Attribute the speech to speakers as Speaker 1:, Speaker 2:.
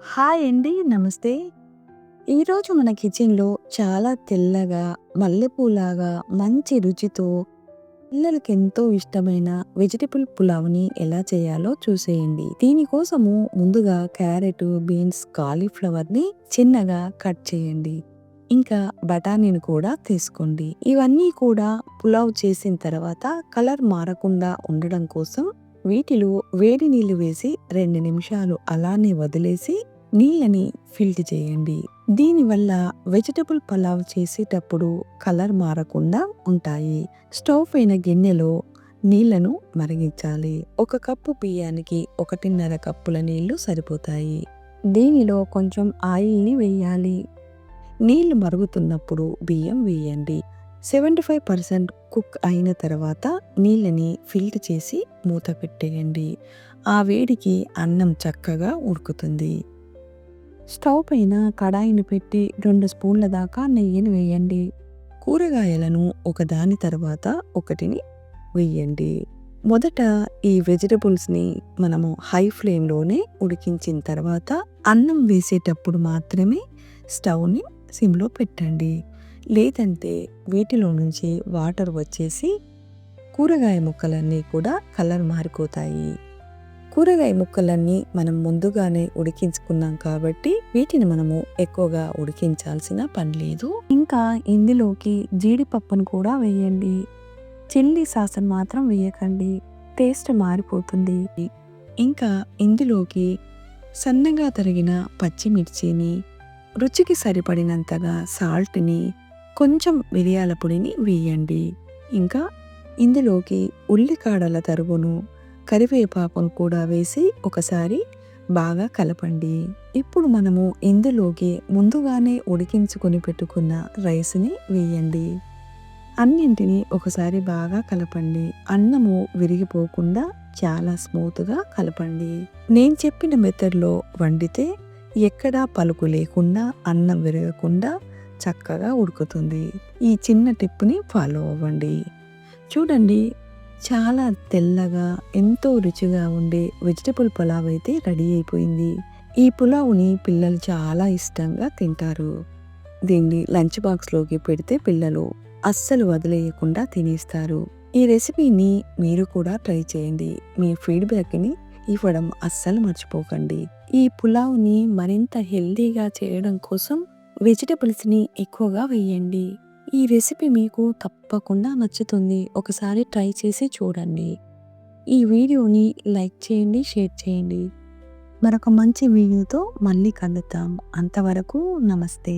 Speaker 1: Hi అండి. నమస్తే. ఈరోజు మన కిచెన్‌లో చాలా తెల్లగా, మల్లెపూలాగా మంచి రుచితో పిల్లలకెంతో ఇష్టమైన వెజిటబుల్ పులావ్‌ని ఎలా చేయాలో చూసేయండి. దీనికోసము ముందుగా క్యారెట్, బీన్స్, కాలీఫ్లవర్‌ని చిన్నగా కట్ చేయండి. ఇంకా బఠానీని కూడా తీసుకోండి. ఇవన్నీ కూడా పులావ్ చేసిన తర్వాత కలర్ మారకుండా ఉండడం కోసం వీటిలో వేడి నీళ్ళు వేసి రెండు నిమిషాలు అలానే వదిలేసి నీళ్ళని ఫిల్ట్ చేయండి. దీనివల్ల వెజిటబుల్ పలావ్ చేసేటప్పుడు కలర్ మారకుండా ఉంటాయి. స్టవ్ పైన గిన్నెలో నీళ్ళను మరిగించాలి. ఒక కప్పు బియ్యానికి 1.5 కప్పుల నీళ్ళు సరిపోతాయి. దీనిలో కొంచెం ఆయిల్‌ని వేయాలి. నీళ్ళు మరుగుతున్నప్పుడు బియ్యం వేయండి. 75% కుక్ అయిన తర్వాత నీళ్ళని ఫిల్ట్ చేసి మూత పెట్టేయండి. ఆ వేడికి అన్నం చక్కగా ఉడుకుతుంది. స్టవ్ పైన కడాయిని పెట్టి రెండు స్పూన్ల దాకా నెయ్యిని వేయండి. కూరగాయలను ఒకదాని తర్వాత ఒకటిని వేయండి. మొదట ఈ వెజిటబుల్స్‌ని మనము హై ఫ్లేమ్‌లోనే ఉడికించిన తర్వాత అన్నం వేసేటప్పుడు మాత్రమే స్టవ్‌ని సిమ్‌లో పెట్టండి. లేదంటే వీటిలో నుంచి వాటర్ వచ్చేసి కూరగాయ ముక్కలన్నీ కూడా కలర్ మారిపోతాయి. కూరగాయ ముక్కలన్నీ మనం ముందుగానే ఉడికించుకున్నాం కాబట్టి వీటిని మనము ఎక్కువగా ఉడికించాల్సిన పని లేదు. ఇంకా ఇందులోకి జీడిపప్పును కూడా వేయండి. చిల్లీ సాస్‌ని మాత్రం వేయకండి. టేస్ట్ మారిపోతుంది. ఇంకా ఇందులోకి సన్నగా తరిగిన పచ్చిమిర్చిని, రుచికి సరిపడినంతగా సాల్ట్‌ని, కొంచెం మిరియాల పొడిని వేయండి. ఇంకా ఇందులోకి ఉల్లికాడల తరుగును, కరివేపాకును కూడా వేసి ఒకసారి బాగా కలపండి. ఇప్పుడు మనము ఇందులోకి ముందుగానే ఉడికించుకొని పెట్టుకున్న రైస్‌ని వేయండి. అన్నింటిని ఒకసారి బాగా కలపండి. అన్నము విరిగిపోకుండా చాలా స్మూత్‌గా కలపండి. నేను చెప్పిన మెథడ్‌లో వండితే ఎక్కడా పలుకు లేకుండా అన్నం విరగకుండా చక్కగా ఉడుకుతుంది. ఈ చిన్న టిప్‌ని ఫాలో అవ్వండి. చూడండి చాలా తెల్లగా ఎంతో రుచిగా ఉండే వెజిటబుల్ పులావ్ అయితే రెడీ అయిపోయింది. ఈ పులావ్‌ని పిల్లలు చాలా ఇష్టంగా తింటారు. దీన్ని లంచ్ బాక్స్‌లోకి పెడితే పిల్లలు అస్సలు వదిలేయకుండా తినేస్తారు. ఈ రెసిపీని మీరు కూడా ట్రై చేయండి. మీ ఫీడ్‌బ్యాక్‌ని ఇవ్వడం అస్సలు మర్చిపోకండి. ఈ పులావ్‌ని మరింత హెల్తీగా చేయడం కోసం వెజిటబుల్స్‌ని ఎక్కువగా వేయండి. ఈ రెసిపీ మీకు తప్పకుండా నచ్చుతుంది. ఒకసారి ట్రై చేసి చూడండి. ఈ వీడియోని లైక్ చేయండి, షేర్ చేయండి. మరొక మంచి వీడియోతో మళ్ళీ కలుద్దాం. అంతవరకు నమస్తే.